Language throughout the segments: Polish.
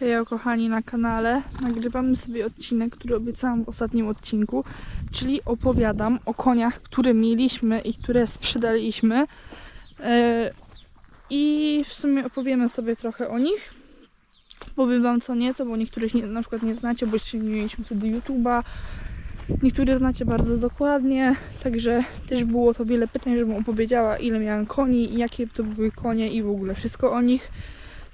Hej, kochani, na kanale nagrywamy sobie odcinek, który obiecałam w ostatnim odcinku, czyli opowiadam o koniach, które mieliśmy i które sprzedaliśmy. E, I w sumie opowiemy sobie trochę o nich. Powiem wam co nieco, bo niektórych nie, na przykład nie znacie, bo jeszcze nie mieliśmy wtedy YouTube'a. Niektóre znacie bardzo dokładnie, także też było to wiele pytań, żebym opowiedziała ile miałam koni jakie to były konie i w ogóle wszystko o nich.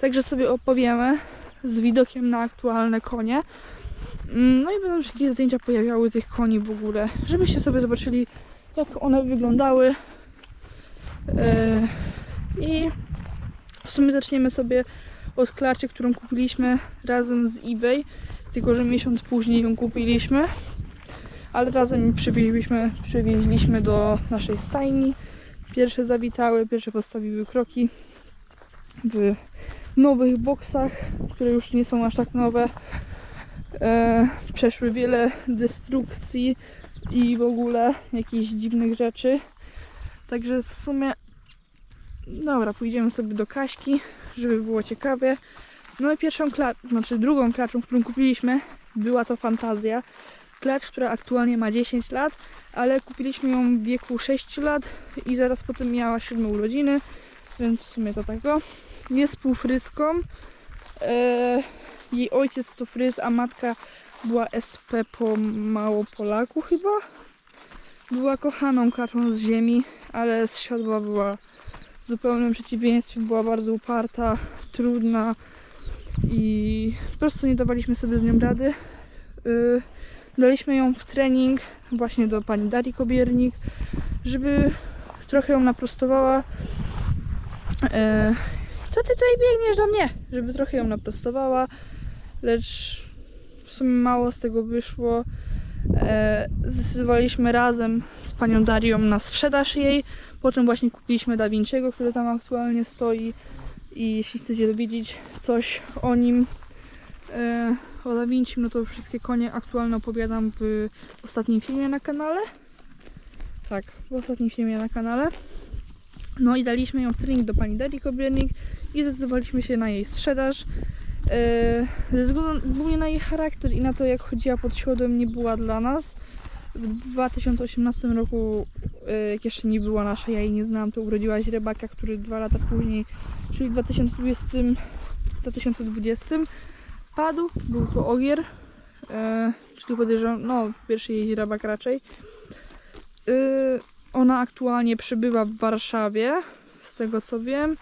Także sobie opowiemy z widokiem na aktualne konie. Mm, No i będą się jakieś zdjęcia pojawiały tych koni w ogóle, żebyście sobie zobaczyli jak one wyglądały. E, I w sumie zaczniemy sobie od klaczy, którą kupiliśmy razem z eBay, tylko że miesiąc później ją kupiliśmy. Ale razem przywieźliśmy, przywieźliśmy do naszej stajni. Pierwsze zawitały, pierwsze postawiły kroki w nowych boksach, które już nie są aż tak nowe. E, przeszły wiele destrukcji i w ogóle jakichś dziwnych rzeczy. Także w sumie dobra, pójdziemy sobie do Kaśki, żeby było ciekawie. No i pierwszą klacz, znaczy drugą klaczą, którą kupiliśmy, była to Fantazja. Klacz, która aktualnie ma 10 lat, ale kupiliśmy ją w wieku 6 lat i zaraz potem miała 7 urodziny, więc w sumie to tego jest półfryską. E, jej ojciec to fryz, a matka była SP po Małopolaku chyba. Była kochaną kaczą z ziemi, ale z siodła była zupełnym przeciwieństwem. Była bardzo uparta, trudna i po prostu nie dawaliśmy sobie z nią rady. Y, Daliśmy ją w trening właśnie do pani Darii Kobiernik, żeby trochę ją naprostowała. E, co ty tutaj biegniesz do mnie? Żeby trochę ją naprostowała, lecz w sumie mało z tego wyszło. E, zdecydowaliśmy razem z panią Darią na sprzedaż jej. Potem właśnie kupiliśmy Da Vinciego, który tam aktualnie stoi. I jeśli chcecie dowiedzieć coś o nim, e, o Da Vinci, no to wszystkie konie aktualne opowiadam w ostatnim filmie na kanale. Tak, w ostatnim filmie na kanale. No i daliśmy ją w trening do pani Darii Kobiernik i zdecydowaliśmy się na jej sprzedaż. E, Ze względu głównie na jej charakter i na to, jak chodziła pod siodłem, nie była dla nas. W 2018 roku, e, jak jeszcze nie była nasza, ja jej nie znałam, to urodziła źrebaka, który dwa lata później, czyli w 2020, 2020 padł. Był to ogier, e, czyli podejrzewam, no pierwszy jej źrebak raczej. Ona aktualnie przebywa w Warszawie, z tego co wiem.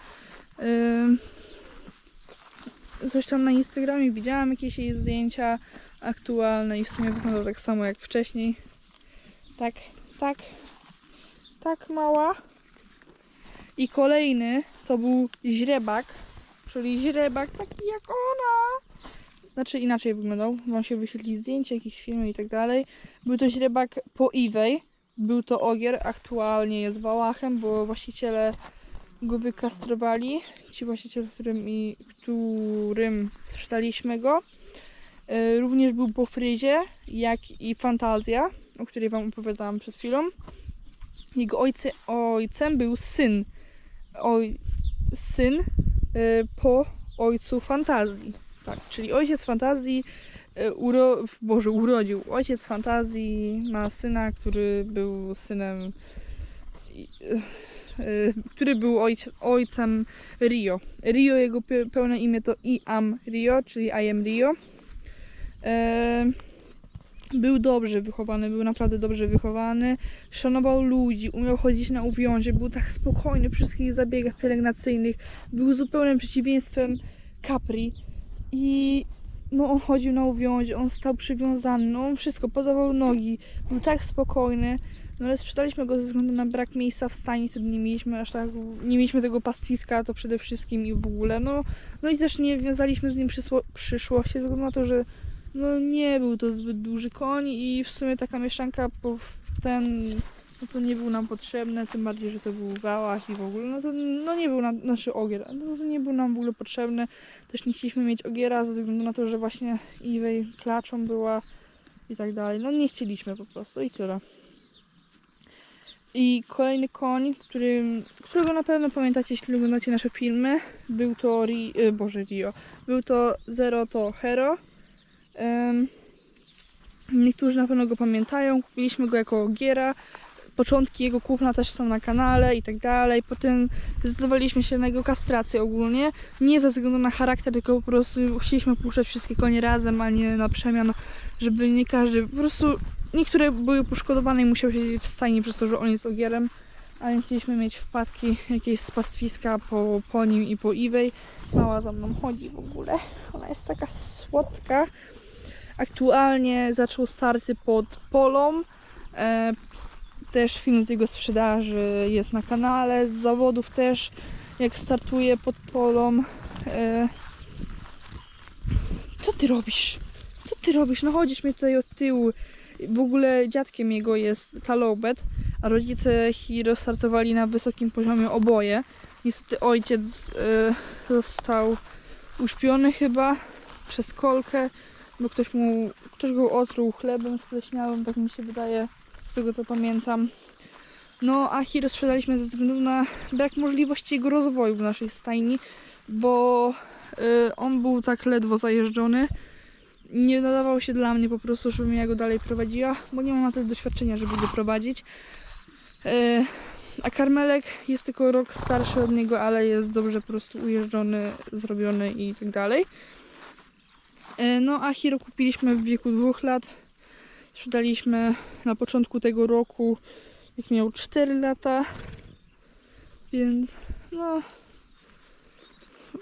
Coś tam na Instagramie widziałam jakieś jej zdjęcia aktualne i w sumie wygląda tak samo jak wcześniej. Tak, tak, tak mała. I kolejny to był źrebak, czyli źrebak taki jak ona. Znaczy inaczej wyglądał, wam się wyświetli zdjęcie, jakieś filmy i tak dalej. Był to źrebak po eBay. Był to ogier, aktualnie jest wałachem, bo właściciele go wykastrowali. Ci właściciele, którym, i, którym sprzedaliśmy go. E, Również był po fryzie, jak i fantazja, o której wam opowiadałam przed chwilą. Jego ojce, ojcem był syn. Oj, syn e, po ojcu fantazji. Tak, czyli ojciec fantazji uro, Boże, urodził. Ojciec fantazji ma syna, który był synem. i- e, który był ojc, ojcem Rio. Rio, jego pe- pełne imię to I am Rio, czyli I am Rio. E, był dobrze wychowany, był naprawdę dobrze wychowany. Szanował ludzi, umiał chodzić na uwiązie, był tak spokojny przy wszystkich zabiegach pielęgnacyjnych. Był zupełnym przeciwieństwem Capri. I no on chodził na uwiązie, on stał przywiązany, no on wszystko, podawał nogi, był tak spokojny. No ale sprzedaliśmy go ze względu na brak miejsca w stajni, wtedy nie mieliśmy aż tak, nie mieliśmy tego pastwiska, to przede wszystkim i w ogóle, no, no i też nie wiązaliśmy z nim przyszłości, ze względu na to, że no nie był to zbyt duży koń i w sumie taka mieszanka po ten, no to nie był nam potrzebny, tym bardziej, że to był wałach i w ogóle, no to no nie był nam, znaczy ogier, no to nie był nam w ogóle potrzebny, też nie chcieliśmy mieć ogiera ze względu na to, że właśnie Iwej klaczą była i tak dalej, no nie chcieliśmy po prostu i tyle. I kolejny koń, którego na pewno pamiętacie, jeśli oglądacie nasze filmy, był to Ri, y, Boże Rio, był to Zero to Hero. Niektórzy na pewno go pamiętają, kupiliśmy go jako giera. Początki jego kupna też są na kanale i tak dalej. Potem zdecydowaliśmy się na jego kastrację ogólnie. Nie ze względu na charakter, tylko po prostu chcieliśmy puszczać wszystkie konie razem, a nie na przemian, żeby nie każdy. Po prostu niektóre były poszkodowane i musiały siedzieć w stajni przez to, że on jest ogierem. A nie chcieliśmy mieć wpadki jakieś z pastwiska po, po nim i po Iwej. Mała za mną chodzi w ogóle. Ona jest taka słodka. Aktualnie zaczął starty pod Polą. E, też film z jego sprzedaży jest na kanale. Z zawodów też, jak startuje pod Polą. E, co ty robisz? Co ty robisz? No chodzisz mnie tutaj od tyłu. W ogóle dziadkiem jego jest Talobet, a rodzice Hiro startowali na wysokim poziomie oboje. Niestety ojciec e, został uśpiony chyba przez kolkę, bo ktoś mu, ktoś go otruł chlebem spleśniałym, tak mi się wydaje, tego co pamiętam. No a Hiro sprzedaliśmy ze względu na brak możliwości jego rozwoju w naszej stajni, bo y, on był tak ledwo zajeżdżony. Nie nadawał się dla mnie po prostu, żebym ja go dalej prowadziła, bo nie mam na tyle doświadczenia, żeby go prowadzić. Y, a Karmelek jest tylko rok starszy od niego, ale jest dobrze po prostu ujeżdżony, zrobiony i tak dalej. Y, No a Hiro kupiliśmy w wieku dwóch lat. Sprzedaliśmy na początku tego roku, jak miał 4 lata. Więc no.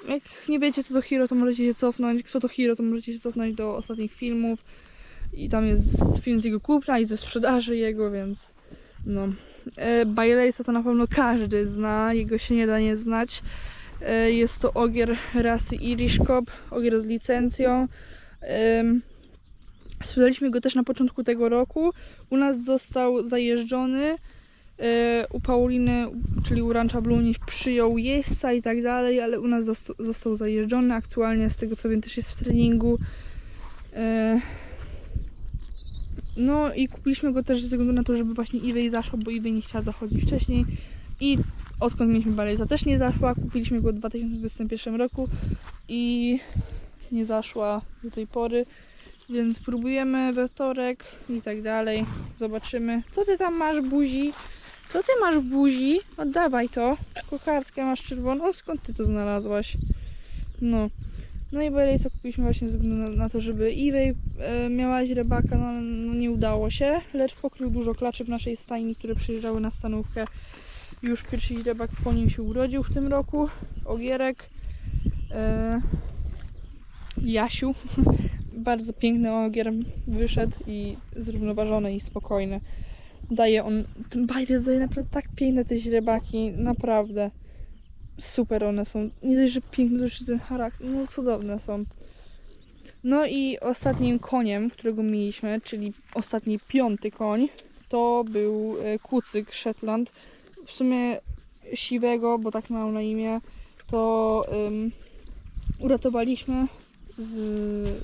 Jak nie wiecie co to Hiro, to możecie się cofnąć. Kto to Hiro, to możecie się cofnąć do ostatnich filmów. I tam jest film z jego kupna i ze sprzedaży jego, więc no. E, Baileisa to na pewno każdy zna, jego się nie da nie znać. E, jest to ogier rasy Irish Cob, ogier z licencją. Sprzedaliśmy go też na początku tego roku. U nas został zajeżdżony. e, U Pauliny, czyli u Rancha Blue, przyjął jeźdźca i tak dalej, ale u nas zosta- został zajeżdżony. Aktualnie, z tego co wiem, też jest w treningu. E, No i kupiliśmy go też ze względu na to, żeby właśnie Iwej zaszła, bo Iwej nie chciała zachodzić wcześniej. I odkąd mieliśmy Baleza też nie zaszła. Kupiliśmy go w 2021 roku i nie zaszła do tej pory. Więc próbujemy we wtorek i tak dalej. Zobaczymy. Co ty tam masz buzi? Co ty masz buzi? Oddawaj to. Kokardkę masz czerwoną. Skąd ty to znalazłaś? No. No i Belejsa kupiliśmy właśnie ze względu na, na to, żeby Iwej e, miała źrebaka, no, ale no nie udało się. Lecz pokrył dużo klaczy w naszej stajni, które przyjeżdżały na stanówkę. Już pierwszy źrebak po nim się urodził w tym roku. Ogierek. E, Jasiu. bardzo piękny ogier wyszedł i zrównoważony i spokojny. Daje on, ten bajres daje naprawdę tak piękne te źrebaki, naprawdę super one są. Nie dość, że piękny, to jeszcze ten charakter, no cudowne są. No i ostatnim koniem, którego mieliśmy, czyli ostatni piąty koń, to był e, kucyk Shetland. W sumie siwego, bo tak miał na imię, to ym, uratowaliśmy z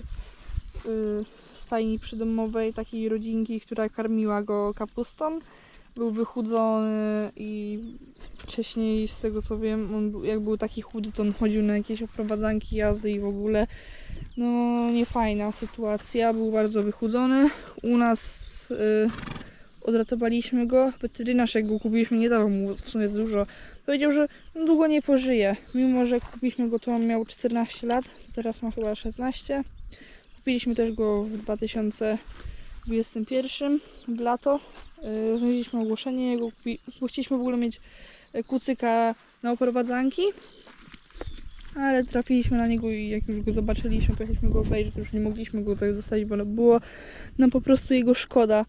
stajni przydomowej takiej rodzinki, która karmiła go kapustą. Był wychudzony i wcześniej z tego co wiem, on był, jak był taki chudy, to on chodził na jakieś oprowadzanki, jazdy i w ogóle no niefajna sytuacja, był bardzo wychudzony. U nas y, odratowaliśmy go, weterynarz jak go kupiliśmy nie dawał mu w sumie dużo. Powiedział, że długo nie pożyje, mimo że kupiliśmy go to on miał 14 lat, teraz ma chyba 16. Kupiliśmy też go w 2021 w lato. Yy, Znaleźliśmy ogłoszenie jego, kupi- chcieliśmy w ogóle mieć e, kucyka na oprowadzanki, ale trafiliśmy na niego i jak już go zobaczyliśmy, pojechaliśmy go obejrzeć, już nie mogliśmy go tak zostawić, bo było nam po prostu jego szkoda,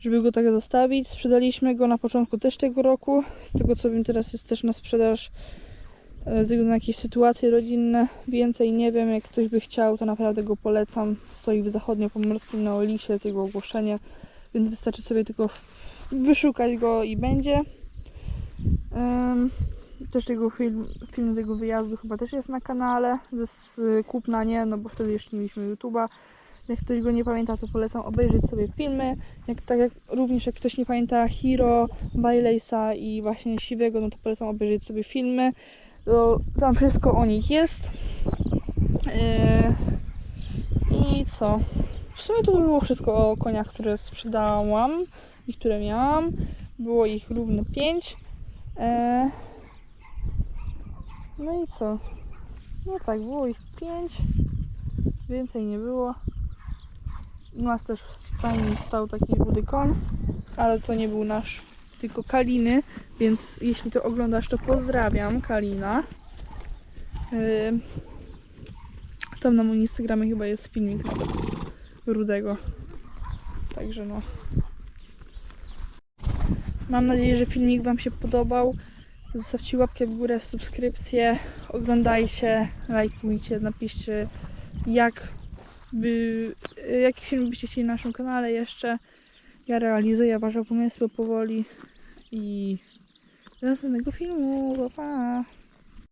żeby go tak zostawić. Sprzedaliśmy go na początku też tego roku. Z tego co wiem, teraz jest też na sprzedaż e, ze względu na jakieś sytuacje rodzinne. Więcej nie wiem, jak ktoś by chciał, to naprawdę go polecam. Stoi w zachodniopomorskim na Olisie, jest jego ogłoszenie, więc wystarczy sobie tylko wyszukać go i będzie. Em, też jego film, film z jego wyjazdu chyba też jest na kanale. Ze z kupna nie, no bo wtedy jeszcze nie mieliśmy YouTube'a. Jak ktoś go nie pamięta, to polecam obejrzeć sobie filmy. Jak, tak jak również jak ktoś nie pamięta Hiro, Baileysa i właśnie Siwego, no to polecam obejrzeć sobie filmy. To, tam wszystko o nich jest. Yy, I co? W sumie to by było wszystko o koniach, które sprzedałam i które miałam. Było ich równo 5. No i co? No tak, było ich 5. Więcej nie było. U nas też w stajni stał taki rudy koń, ale to nie był nasz, tylko Kaliny, więc jeśli to oglądasz, to pozdrawiam Kalina. Tam na moim Instagramie chyba jest filmik nawet rudego. Także no. Mam nadzieję, że filmik Wam się podobał. Zostawcie łapkę w górę, subskrypcję, oglądajcie, lajkujcie, napiszcie jak by, jaki film byście chcieli na naszym kanale jeszcze. Ja realizuję Wasze pomysły powoli i do następnego filmu. Pa.